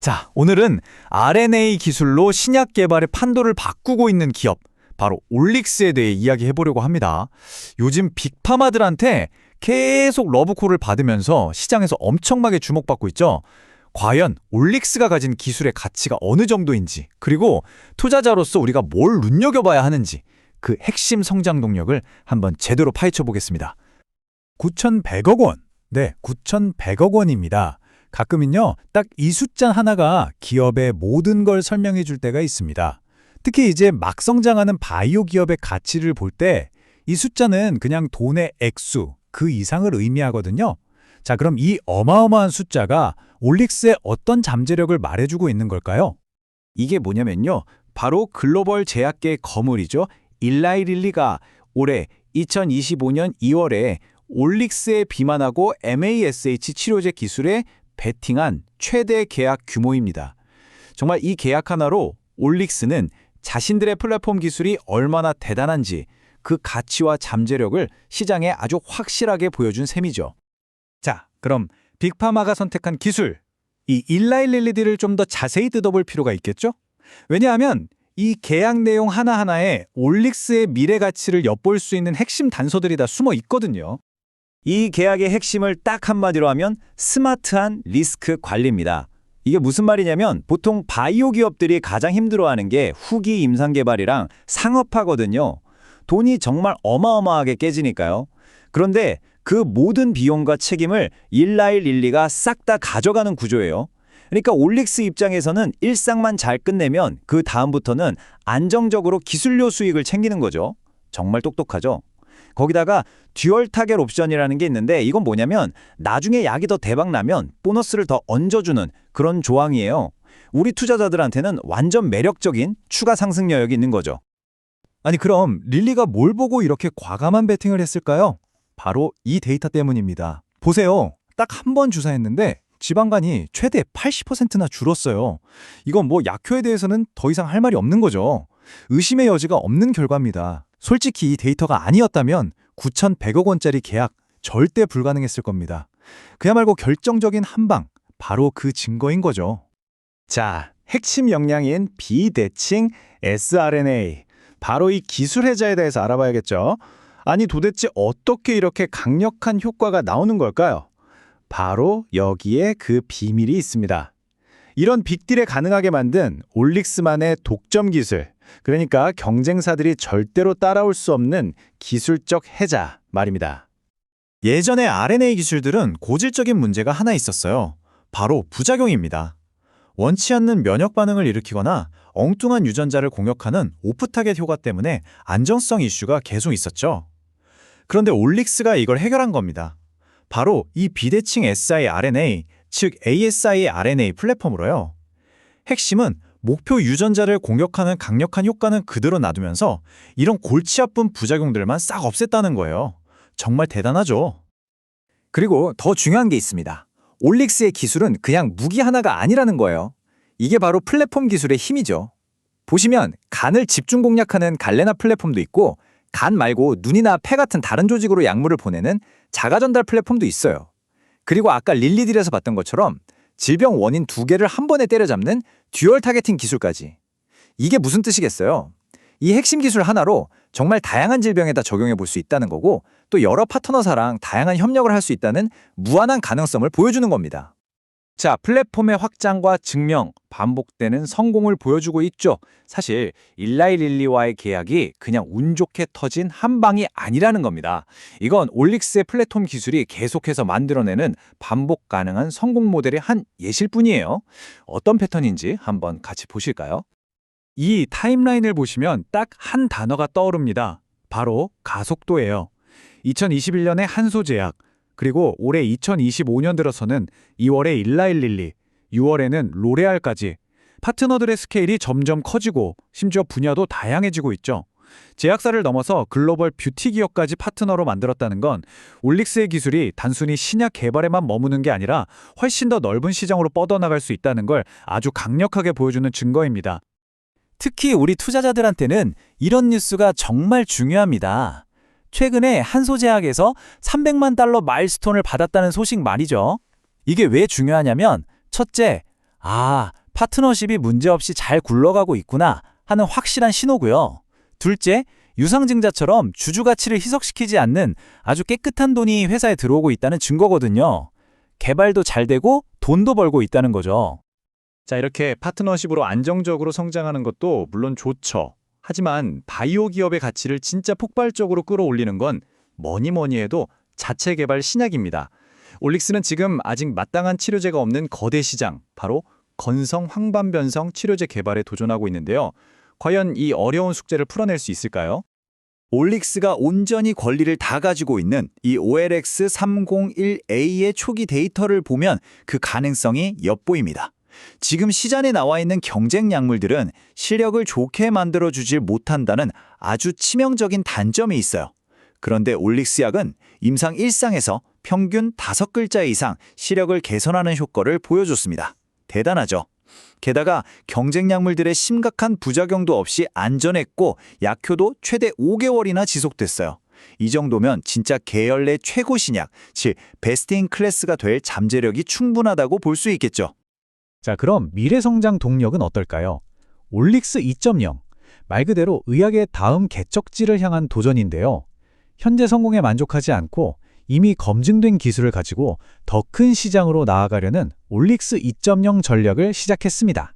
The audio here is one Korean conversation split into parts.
자, 오늘은 RNA 기술로 신약 개발의 판도를 바꾸고 있는 기업, 바로 올릭스에 대해 이야기해 보려고 합니다. 요즘 빅파마들한테 계속 러브콜을 받으면서 시장에서 엄청나게 주목받고 있죠. 과연 올릭스가 가진 기술의 가치가 어느 정도인지, 그리고 투자자로서 우리가 뭘 눈여겨봐야 하는지, 그 핵심 성장 동력을 한번 제대로 파헤쳐 보겠습니다. 9,100억 원. 네, 9,100억 원입니다. 가끔은요, 딱 이 숫자 하나가 기업의 모든 걸 설명해 줄 때가 있습니다. 특히 이제 막 성장하는 바이오 기업의 가치를 볼 때 이 숫자는 그냥 돈의 액수, 그 이상을 의미하거든요. 자, 그럼 이 어마어마한 숫자가 올릭스의 어떤 잠재력을 말해주고 있는 걸까요? 이게 뭐냐면요. 바로 글로벌 제약계의 거물이죠. 일라이 릴리가 올해 2025년 2월에 올릭스에 비만하고 MASH 치료제 기술에 베팅한 최대 계약 규모입니다. 정말 이 계약 하나로 올릭스는 자신들의 플랫폼 기술이 얼마나 대단한지 그 가치와 잠재력을 시장에 아주 확실하게 보여준 셈이죠. 자, 그럼 빅파마가 선택한 기술, 이 일라일릴리디를 좀 더 자세히 뜯어볼 필요가 있겠죠? 왜냐하면 이 계약 내용 하나하나에 올릭스의 미래 가치를 엿볼 수 있는 핵심 단서들이 다 숨어 있거든요. 이 계약의 핵심을 딱 한마디로 하면 스마트한 리스크 관리입니다. 이게 무슨 말이냐면 보통 바이오 기업들이 가장 힘들어하는 게 후기 임상 개발이랑 상업화거든요. 돈이 정말 어마어마하게 깨지니까요. 그런데 그 모든 비용과 책임을 일라일릴리가 싹 다 가져가는 구조예요. 그러니까 올릭스 입장에서는 일상만 잘 끝내면 그 다음부터는 안정적으로 기술료 수익을 챙기는 거죠. 정말 똑똑하죠. 거기다가 듀얼 타겟 옵션이라는 게 있는데 이건 뭐냐면 나중에 약이 더 대박 나면 보너스를 더 얹어주는 그런 조항이에요. 우리 투자자들한테는 완전 매력적인 추가 상승 여력이 있는 거죠. 아니 그럼 릴리가 뭘 보고 이렇게 과감한 베팅을 했을까요? 바로 이 데이터 때문입니다. 보세요. 딱 한 번 주사했는데 지방간이 최대 80%나 줄었어요. 이건 뭐 약효에 대해서는 더 이상 할 말이 없는 거죠. 의심의 여지가 없는 결과입니다. 솔직히 이 데이터가 아니었다면 9,100억 원짜리 계약 절대 불가능했을 겁니다. 그야말로 결정적인 한방, 바로 그 증거인 거죠. 자, 핵심 역량인 비대칭 sRNA. 바로 이 기술 해자에 대해서 알아봐야겠죠. 아니 도대체 어떻게 이렇게 강력한 효과가 나오는 걸까요? 바로 여기에 그 비밀이 있습니다. 이런 빅딜에 가능하게 만든 올릭스만의 독점 기술, 그러니까 경쟁사들이 절대로 따라올 수 없는 기술적 해자 말입니다. 예전의 RNA 기술들은 고질적인 문제가 하나 있었어요. 바로 부작용입니다. 원치 않는 면역 반응을 일으키거나 엉뚱한 유전자를 공격하는 오프타겟 효과 때문에 안정성 이슈가 계속 있었죠. 그런데 올릭스가 이걸 해결한 겁니다. 바로 이 비대칭 siRNA, 즉 ASI-RNA 플랫폼으로요. 핵심은 목표 유전자를 공격하는 강력한 효과는 그대로 놔두면서 이런 골치 아픈 부작용들만 싹 없앴다는 거예요. 정말 대단하죠. 그리고 더 중요한 게 있습니다. 올릭스의 기술은 그냥 무기 하나가 아니라는 거예요. 이게 바로 플랫폼 기술의 힘이죠. 보시면 간을 집중 공략하는 갈레나 플랫폼도 있고 간 말고 눈이나 폐 같은 다른 조직으로 약물을 보내는 자가 전달 플랫폼도 있어요. 그리고 아까 릴리딜에서 봤던 것처럼 질병 원인 두 개를 한 번에 때려잡는 듀얼 타겟팅 기술까지. 이게 무슨 뜻이겠어요? 이 핵심 기술 하나로 정말 다양한 질병에다 적용해 볼 수 있다는 거고 또 여러 파트너사랑 다양한 협력을 할 수 있다는 무한한 가능성을 보여주는 겁니다. 자, 플랫폼의 확장과 증명, 반복되는 성공을 보여주고 있죠. 사실 일라이 릴리와의 계약이 그냥 운 좋게 터진 한 방이 아니라는 겁니다. 이건 올릭스의 플랫폼 기술이 계속해서 만들어내는 반복 가능한 성공 모델의 한 예실 뿐이에요. 어떤 패턴인지 한번 같이 보실까요? 이 타임라인을 보시면 딱 한 단어가 떠오릅니다. 바로 가속도예요. 2021년에 한소제약, 그리고 올해 2025년 들어서는 2월에 일라일릴리, 6월에는 로레알까지 파트너들의 스케일이 점점 커지고 심지어 분야도 다양해지고 있죠. 제약사를 넘어서 글로벌 뷰티 기업까지 파트너로 만들었다는 건 올릭스의 기술이 단순히 신약 개발에만 머무는 게 아니라 훨씬 더 넓은 시장으로 뻗어나갈 수 있다는 걸 아주 강력하게 보여주는 증거입니다. 특히 우리 투자자들한테는 이런 뉴스가 정말 중요합니다. 최근에 한소제약에서 300만 달러 마일스톤을 받았다는 소식 말이죠. 이게 왜 중요하냐면 첫째, 아, 파트너십이 문제없이 잘 굴러가고 있구나 하는 확실한 신호고요. 둘째, 유상증자처럼 주주 가치를 희석시키지 않는 아주 깨끗한 돈이 회사에 들어오고 있다는 증거거든요. 개발도 잘 되고 돈도 벌고 있다는 거죠. 자, 이렇게 파트너십으로 안정적으로 성장하는 것도 물론 좋죠. 하지만 바이오 기업의 가치를 진짜 폭발적으로 끌어올리는 건 뭐니 뭐니 해도 자체 개발 신약입니다. 올릭스는 지금 아직 마땅한 치료제가 없는 거대 시장, 바로 건성 황반변성 치료제 개발에 도전하고 있는데요. 과연 이 어려운 숙제를 풀어낼 수 있을까요? 올릭스가 온전히 권리를 다 가지고 있는 이 OLX301A의 초기 데이터를 보면 그 가능성이 엿보입니다. 지금 시장에 나와 있는 경쟁 약물들은 시력을 좋게 만들어 주질 못한다는 아주 치명적인 단점이 있어요. 그런데 올릭스 약은 임상 1상에서 평균 5글자 이상 시력을 개선하는 효과를 보여줬습니다. 대단하죠? 게다가 경쟁 약물들의 심각한 부작용도 없이 안전했고 약효도 최대 5개월이나 지속됐어요. 이 정도면 진짜 계열 내 최고 신약, 즉 베스트 인 클래스가 될 잠재력이 충분하다고 볼 수 있겠죠. 자, 그럼 미래 성장 동력은 어떨까요? 올릭스 2.0. 말 그대로 의학의 다음 개척지를 향한 도전인데요. 현재 성공에 만족하지 않고 이미 검증된 기술을 가지고 더 큰 시장으로 나아가려는 올릭스 2.0 전략을 시작했습니다.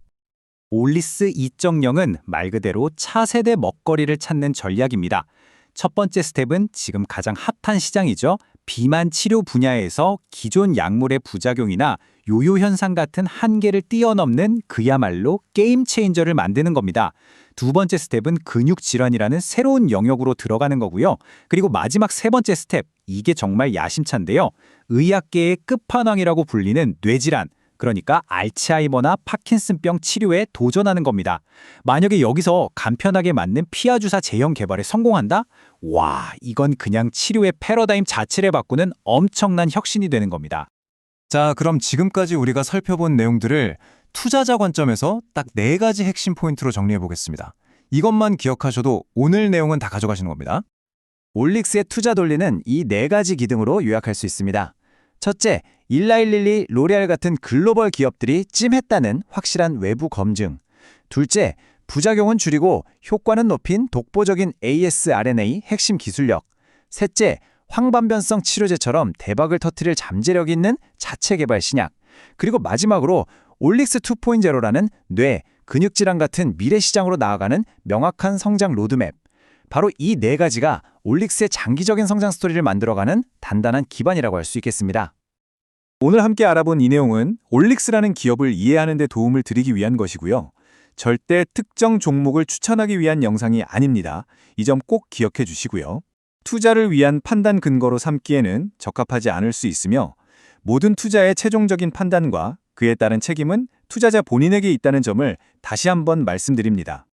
올리스 2.0은 말 그대로 차세대 먹거리를 찾는 전략입니다. 첫 번째 스텝은 지금 가장 핫한 시장이죠. 비만 치료 분야에서 기존 약물의 부작용이나 요요 현상 같은 한계를 뛰어넘는 그야말로 게임 체인저를 만드는 겁니다. 두 번째 스텝은 근육 질환이라는 새로운 영역으로 들어가는 거고요. 그리고 마지막 세 번째 스텝, 이게 정말 야심찬데요. 의학계의 끝판왕이라고 불리는 뇌질환, 그러니까 알츠하이머나 파킨슨병 치료에 도전하는 겁니다. 만약에 여기서 간편하게 맞는 피하 주사 제형 개발에 성공한다? 와, 이건 그냥 치료의 패러다임 자체를 바꾸는 엄청난 혁신이 되는 겁니다. 자, 그럼 지금까지 우리가 살펴본 내용들을 투자자 관점에서 딱 네 가지 핵심 포인트로 정리해 보겠습니다. 이것만 기억하셔도 오늘 내용은 다 가져가시는 겁니다. 올릭스의 투자 돌리는 이 네 가지 기둥으로 요약할 수 있습니다. 첫째, 일라일릴리, 로레알 같은 글로벌 기업들이 찜했다는 확실한 외부 검증. 둘째, 부작용은 줄이고 효과는 높인 독보적인 ASRNA 핵심 기술력. 셋째, 황반변성 치료제처럼 대박을 터뜨릴 잠재력 있는 자체 개발 신약. 그리고 마지막으로 올릭스 2.0라는 뇌, 근육질환 같은 미래 시장으로 나아가는 명확한 성장 로드맵. 바로 이 네 가지가 올릭스의 장기적인 성장 스토리를 만들어가는 단단한 기반이라고 할 수 있겠습니다. 오늘 함께 알아본 이 내용은 올릭스라는 기업을 이해하는 데 도움을 드리기 위한 것이고요. 절대 특정 종목을 추천하기 위한 영상이 아닙니다. 이 점 꼭 기억해 주시고요. 투자를 위한 판단 근거로 삼기에는 적합하지 않을 수 있으며 모든 투자의 최종적인 판단과 그에 따른 책임은 투자자 본인에게 있다는 점을 다시 한번 말씀드립니다.